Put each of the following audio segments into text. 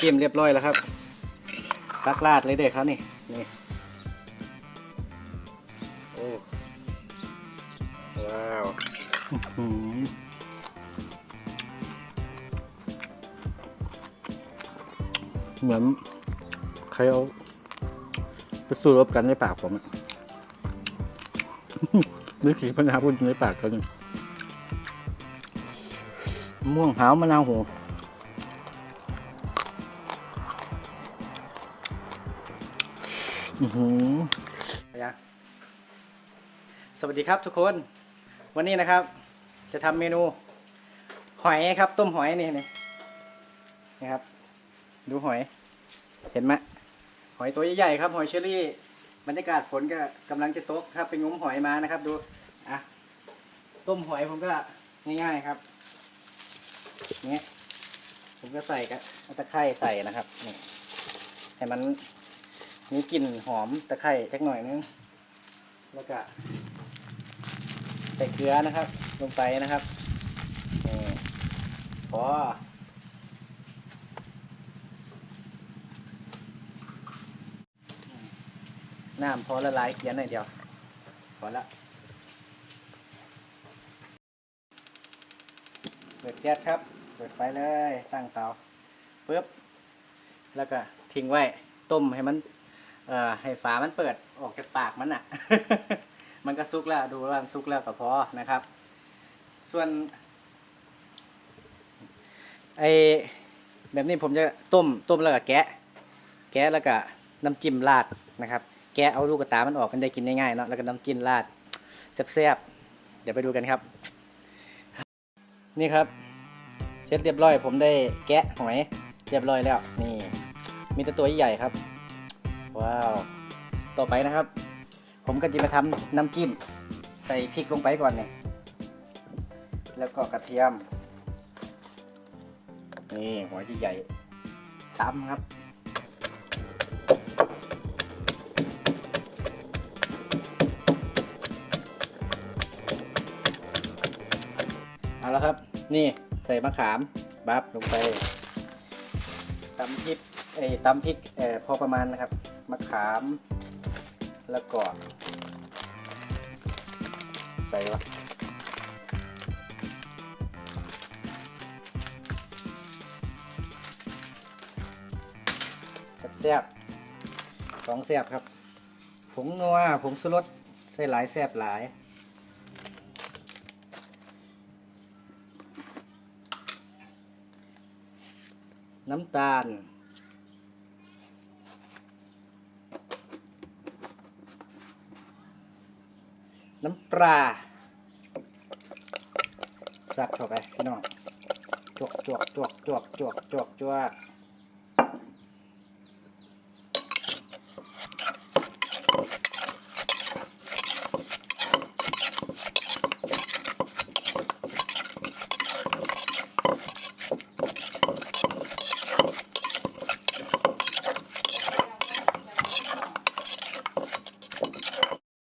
จิ้มเรียบร้อยแล้วครับตักราดเลยเด็กครับนี่นี่โอ้ว้าวหือเหมือนใครเอาไปสู้รบกันในปากผมอะนึกถึงพนาพูดในปากเขาเนี่ยมะม่วงหาวมะนาวโหอื สวัสดีครับทุกคน วันนี้นะครับ จะทำเมนู หอยครับ ต้มหอยนี่นี่นี่ครับ ดูหอย เห็นไหมหอยตัวใหญ่ๆครับ หอยเชอรี่ บรรยากาศฝนก็กำลังจะตกครับ ไปงมหอยมานะครับ ดูอะต้มหอยผมก็ง่ายๆครับนี่ผมก็ใส่กับตะไคร้ใส่นะครับนี่ให้มัน มีกลิ่นหอมตะไคร้จักหน่อยนึง แล้วก็ใส่เกลือนะครับ ลงไปนะครับนี่พอน้ำพอละลายเกลียนหน่อยเดียว พอละเปิดแก๊สครับ เปิดไฟเลย ตั้งเตาปึ๊บ แล้วก็ทิ้งไว้ ต้มให้มัน เอ่อให้ฝามันเปิดออกจากปากมันอะ มันก็สุกแล้วดูว่ามันสุกแล้วก็พอนะครับ ส่วนไอแบบนี้ผมจะต้มต้มแล้วก็แกะ แกะแล้วก็น้ำจิ้มราดนะครับ แกะเอาลูกกระตามันออกมันได้กินง่ายๆเนาะแล้วก็น้ำจิ้มราดแซ่บๆเดี๋ยวไปดูกันครับ นี่ครับเสร็จเรียบร้อย ผมได้แกะหอยเรียบร้อยแล้วนี่มีแต่ตัวใหญ่ๆครับ ว้าว ต่อไปนะครับ ผมก็จะมาทำน้ำจิ้ม ใส่พริกลงไปก่อนเนี่ยแล้วก็กระเทียม นี่หัวที่ใหญ่ตำครับเอาแล้วครับ นี่ใส่มะขามบับลงไปตำพริกเอ้ตำพริกเอ่อพอประมาณนะครับ มะขามแล้วก็ใส่วะแซ่บสองแซ่บครับ ผงนัวผงสุรสใส่หลายแซ่บหลายน้ำตาล น้ำปลาสักเข้าไปพี่น้องจวกจวกจวกจวกจวกจวกจวก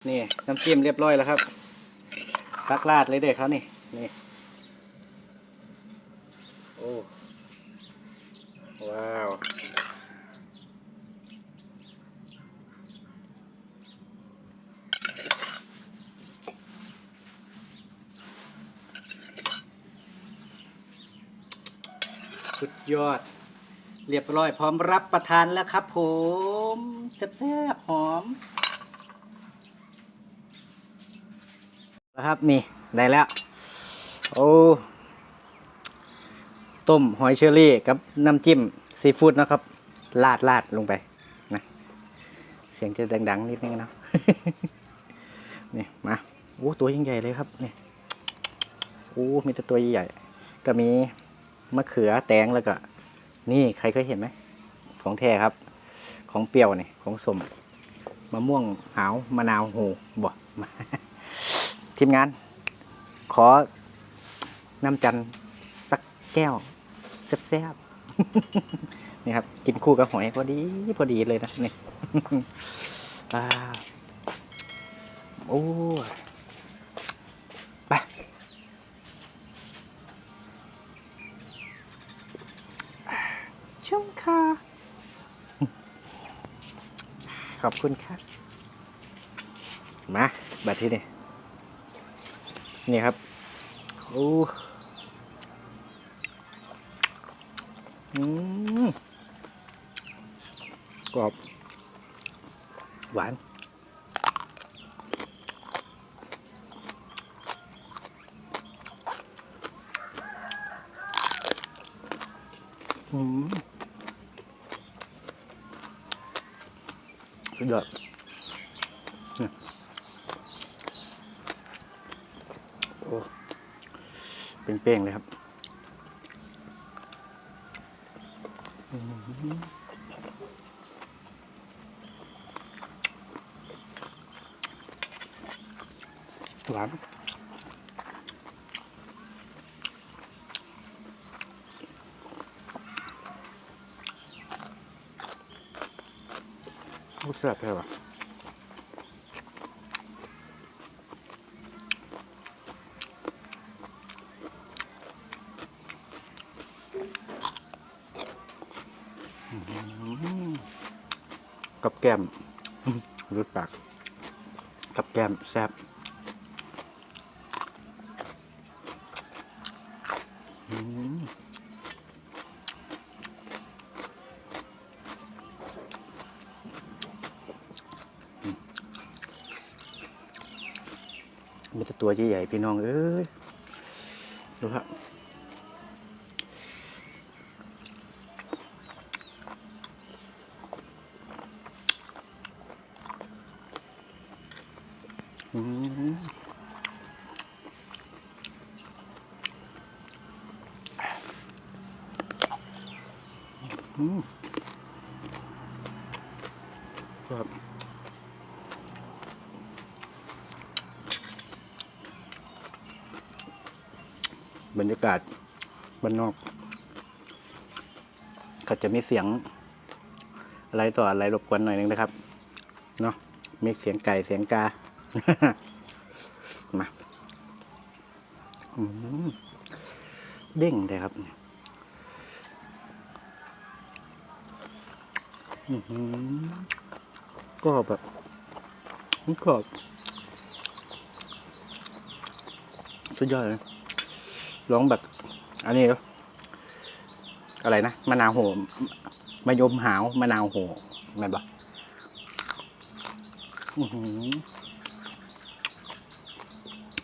นี่ น้ำ จิ้มเรียบร้อยแล้วครับตักราดเลยเด็กครับนี่นี่โอ้ว้าวสุดยอด เรียบร้อยพร้อมรับประทานแล้วครับผมแซ่บๆหอม นะ ครับนี่ได้แล้ว โอ้ต้มหอยเชอรี่กับน้ำจิ้มซีฟู้ดนะครับลาดลาดลงไปนะเสียงจะดังๆนิดนึงนะนี่มาโอ้ตัวยิ่งใหญ่เลยครับนี่โอ้มีแต่ตัวใหญ่ๆก็มีมะเขือแตงแล้วก็ นี่ใครเคยเห็นไหมของแท้ครับ ของเปรี้ยวนี่ของสมมะม่วงหาวมะนาวโหบ่ ทีมงาน ขอน้ำจันทร์สักแก้วแซ่บๆนี่ครับ กินคู่กับหอยพอดีพอดีเลยนะนี่อ่าโอ้ไปชุ่มคอขอบคุณครับ มาบัดที่นี่ นี่ครับโอ้กรอบ หวาน อืมสุดยอดเนี่ยโอ้ เป้งๆเลยครับหวานโอ้แซ่บเลยว่ะอื้อหือ แก้มรสปากกับแก้มแซ่บมมันจะตัวใหญ่ๆพี่น้องเอ้ยดูครับ อืมอืม ครับบรรยากาศบ้านนอกก็จะมีเสียง อะไรต่ออะไรรบกวนหน่อยนึงนะครับ เนาะมีเสียงไก่เสียงกา มาเด้งเลยครับอือหือ ก็แบบมันกรอบสุดยอดเลยร้องแบบ อันนี้อะไรนะมะนาวโหมะยมหาวมะนาวโหแม่นปะอื้อหือ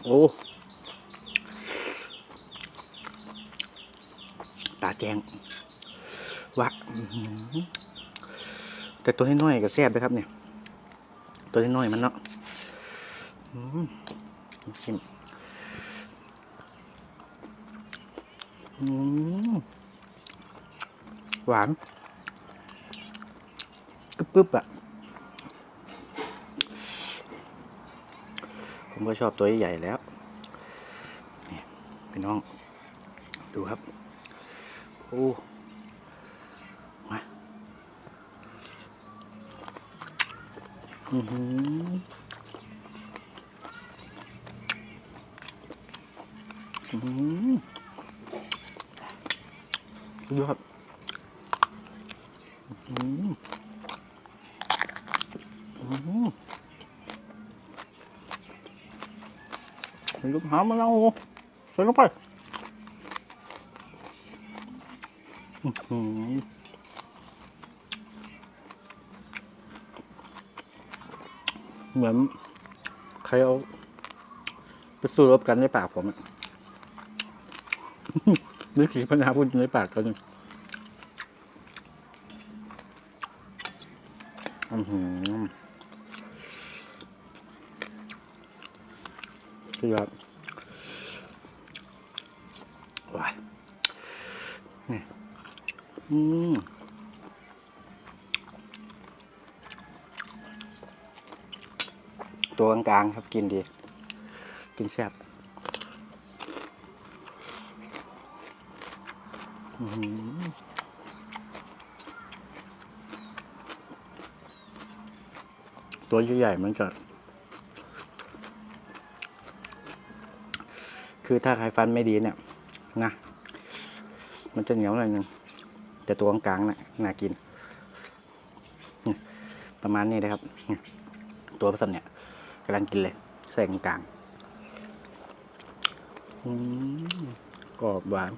โอ้ ตาแจงวะ แต่ตัวน้อยๆก็แซ่บเลยครับเนี่ย ตัวน้อยๆมันเนาะชิมหวานกึบกึบๆอะผมก็ชอบตัวใหญ่แล้วนี่พี่น้อง ดูครับ โอ้ สุดยอดอือหืออือหือใส่ลูกหามะนาวใส่ลงไป อื้อหือ เหมือนใครเอาไปสู้รบกันในปากผมอะนึกถึงพนาพูดในปากกันงอือหือสุดยอดว้ายนี่อืม ตัวกลางๆครับกินดี กินแซ่บตัวใหญ่ๆมันจะคือถ้าใครฟันไม่ดีเนี่ย นะ มันจะเหนียวหน่อยหนึงแต่ตัวกลางๆน่ะน่ากิน ประมาณนี้นะครับ ตัวผสมเนี่ย กำลังกินเลยใส่กลางๆอืมกรอบหวาน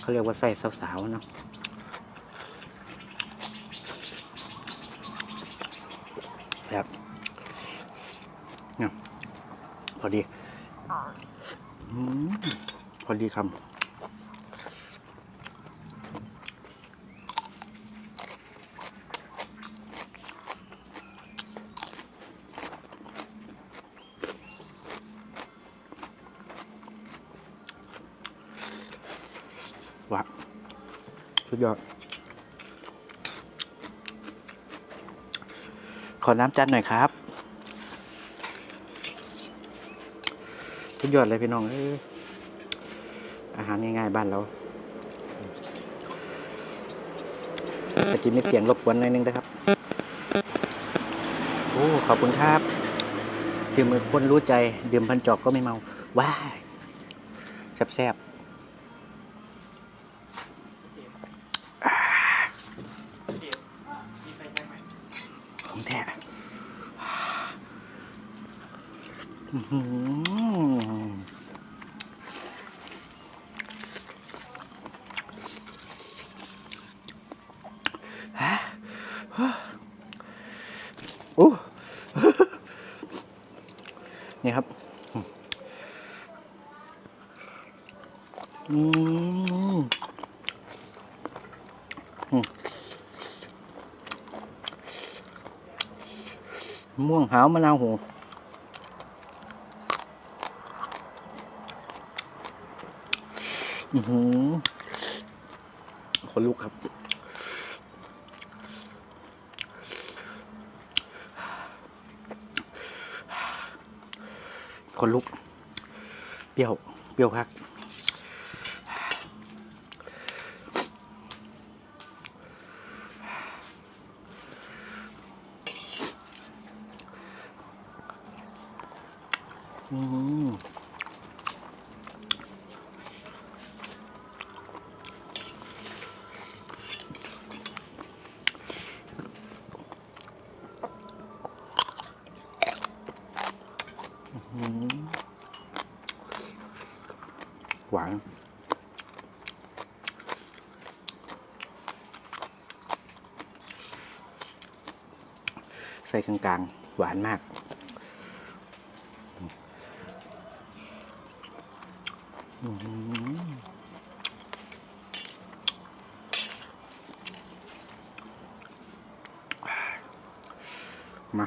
เขาเรียกว่าไส้สาวๆเนาะครับเนี่ยพอดีอพอดีคำ สุดยอด ขอน้ำจัดหน่อยครับ สุดยอดเลยพี่น้องเอ้ยอาหารง่ายๆบ้านเราแต่จะมีเสียงรบกวนหน่อยนึงนะครับ โอ้ ขอบคุณครับ ดื่มเหมือนคนรู้ใจ ดื่มพันจอกก็ไม่เมา ว้าแซ่บๆของแท้อื้อหือฮะโอ้ นี่ครับ อืมอืมม่วง หาวมะนาวโหอือหือคนลุกครับคนลุก เปรี้ยว เปรี้ยวพักอื หวานใส่กลางๆ หวานมาก อืมมา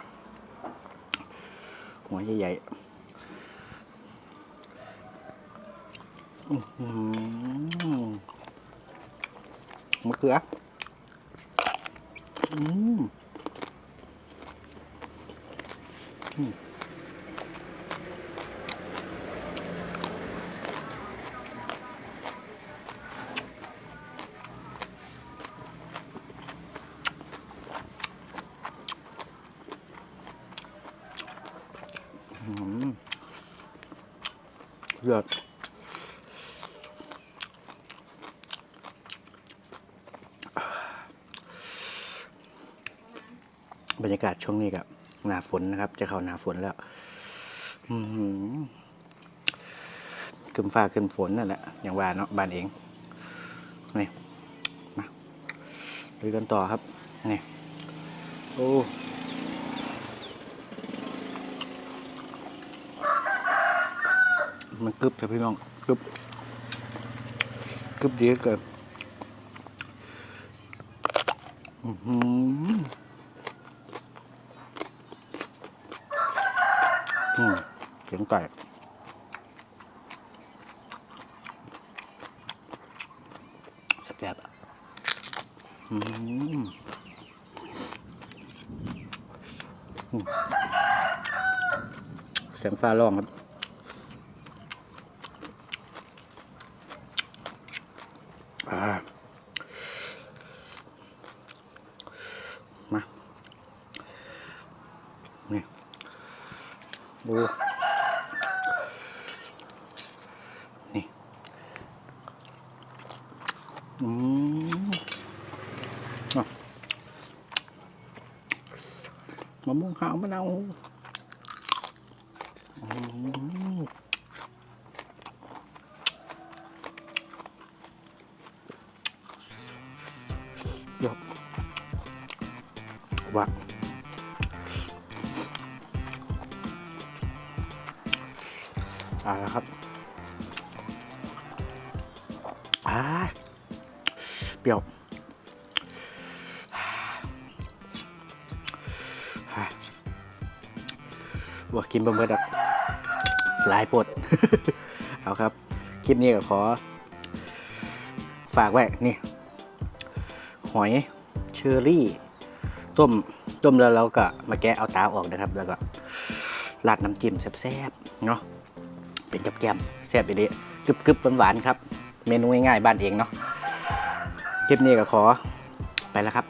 หัวใหญ่ๆ อื้อหือมะเขืออืมอืม อืมเลือด บรรยากาศช่วงนี้กับหนาฝนนะครับ จะเข้าหนาฝนแล้วขึ้นฟ้าขึ้นฝนนั่นแหละอย่างว่าเนาะบ้านเองนี่มาดูกันต่อครับนี่โอ้มันกรึบครับพี่น้องกรึบกรึบดีเหลือเกินอือหืออืม เสียงไก่แซ่บๆอะอืมเสียงฟ้าร้องครับอ่า มะม่วงหาวมะนาวอืมยกว่าอ่าครับอ่าเปรี้ยว กินบะเบิดอะหลายปดเอาครับ คลิปนี้ก็ขอ ฝากไว้นี่ หอยเชอรี่ ต้ม ต้มแล้วเราก็มาแกะเอาตาออกนะครับ แล้วก็ราดน้ำจิ้มแซ่บๆเนาะเป็นกับแกมแซ่บไปเลยกรึบๆหวานๆครับ เมนูง่ายๆบ้านเองเนาะคลิปนี้ก็ขอไปแล้วครับ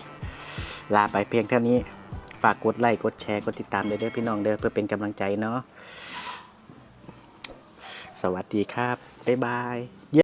ลาไปเพียงเท่านี้ ฝากกดไลค์กดแชร์กดติดตามเด้อพี่น้องเด้อเพื่อเป็นกำลังใจเนาะสวัสดีครับ บ๊ายบาย